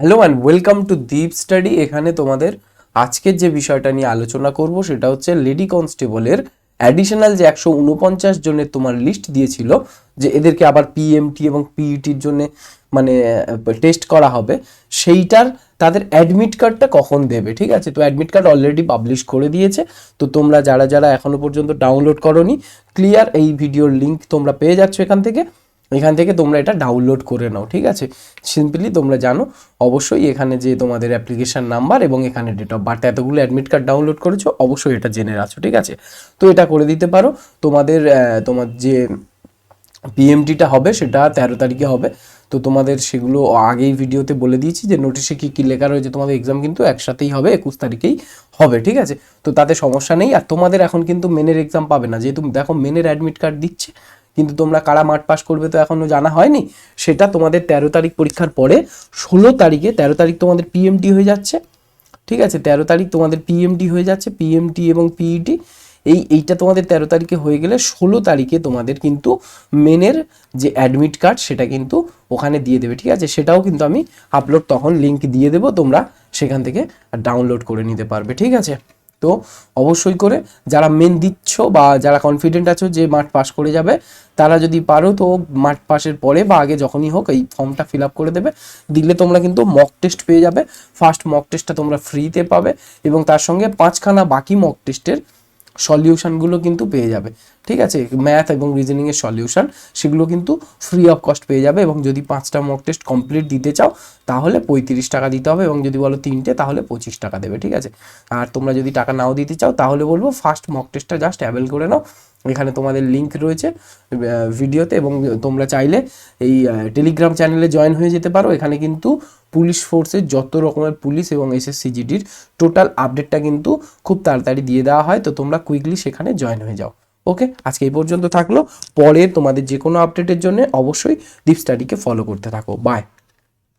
Hello and welcome to Deep study. এখানে তোমাদের আজকের যে বিষয়টা নিয়ে আলোচনা করব সেটা হচ্ছে লেডি কনস্টেবলের অ্যাডিশনাল যে একশো উনপঞ্চাশ জনের তোমার লিস্ট দিয়েছিল যে এদেরকে আবার পিএমটি এবং পিইটির জন্য মানে টেস্ট করা হবে, সেইটার তাদের অ্যাডমিট কার্ডটা কখন দেবে, ঠিক আছে? তো অ্যাডমিট কার্ড অলরেডি পাবলিশ করে দিয়েছে। তো তোমরা যারা যারা এখনও পর্যন্ত ডাউনলোড করনি ক্লিয়ার এই ভিডিওর লিংক তোমরা পেয়ে যাচ্ছ এখান থেকে। এখান থেকে তোমরা এটা ডাউনলোড করে নাও, ঠিক আছে? সিম্পলি তোমরা জানো, অবশ্যই এখানে যে তোমাদের অ্যাপ্লিকেশান নাম্বার এবং এখানে ডেট অফ বার্থ এতগুলো অ্যাডমিট কার্ড ডাউনলোড করেছ, অবশ্যই এটা জেনে রাখো ঠিক আছে? তো এটা করে দিতে পারো। তোমাদের তোমার যে পিএমটিটা হবে সেটা তেরো তারিখে হবে। তো তোমাদের সেগুলো আগেই ভিডিওতে বলে দিয়েছি যে নোটিশে কী কী লেখা রয়েছে, তোমাদের এক্সাম কিন্তু একসাথেই হবে, একুশ তারিখেই হবে, ঠিক আছে? তো তাতে সমস্যা নেই। আর তোমাদের এখন কিন্তু মেনের এক্সাম পাবে না। যেহেতু দেখো মেনের অ্যাডমিট কার্ড দিচ্ছে কিন্তু তোমরা কারা মাঠ পাস করবে তো এখনও জানা হয়নি? সেটা তোমাদের তেরো তারিখ পরীক্ষার পরে ষোলো তারিখে, তেরো তারিখ তোমাদের পিএমটি হয়ে যাচ্ছে। ঠিক আছে? তেরো তারিখ তোমাদের পিএমটি হয়ে যাচ্ছে পিএমটি এবং পিইটি এই, এইটা তোমাদের তেরো তারিখে হয়ে গেলে ষোলো তারিখে তোমাদের কিন্তু মেনের যে অ্যাডমিট কার্ড সেটা কিন্তু ওখানে দিয়ে দেবে। ঠিক আছে? সেটাও কিন্তু আমি আপলোড তখন লিঙ্ক দিয়ে দেবো, তোমরা সেখান থেকে ডাউনলোড করে নিতে পারবে। ঠিক আছে? তো অবশ্যই করে যারা মেন দিচ্ছ বা যারা কনফিডেন্ট আছো যে মাঠ পাস করে যাবে, তারা যদি পারো তো মাঠ পাসের পরে বা আগে যখনই হোক এই ফর্মটা ফিল আপ করে দেবে। দিলে তোমরা কিন্তু মক টেস্ট পেয়ে যাবে। ফার্স্ট মক টেস্টটা তোমরা ফ্রিতে পাবে এবং তার সঙ্গে পাঁচখানা বাকি মক টেস্টের সলিউশনগুলো কিন্তু পেয়ে যাবে। ঠিক আছে? ম্যাথ এবং রিজনিংয়ের সলিউশন, সেগুলো কিন্তু ফ্রি অফ কস্ট পেয়ে যাবে এবং যদি পাঁচটা মক টেস্ট কমপ্লিট দিতে চাও, তাহলে পঁয়ত্রিশ টাকা দিতে হবে এবং যদি বলো তিনটে, তাহলে পঁচিশ টাকা দেবে। ঠিক আছে? আর তোমরা যদি টাকা নাও দিতে চাও, তাহলে বলব ফার্স্ট মক টেস্টটা জাস্ট অ্যাভেল করে নাও। এখানে তোমাদের লিংক রয়েছে ভিডিওতে এবং তোমরা চাইলে এই টেলিগ্রাম চ্যানেলে জয়েন হয়ে যেতে পারো। এখানে কিন্তু পুলিশ ফোর্সের যত রকমের পুলিশ এবং এসএসসিজিডির টোটাল আপডেটটা কিন্তু খুব তাড়াতাড়ি দিয়ে দেওয়া হয়। তো তোমরা কুইকলি সেখানে জয়েন হয়ে যাও। ওকে? আজকে এই পর্যন্ত থাকল। পরে তোমাদের যে কোনো আপডেটের জন্য অবশ্যই ডিপ স্টাডিকে ফলো করতে থাকো। বাই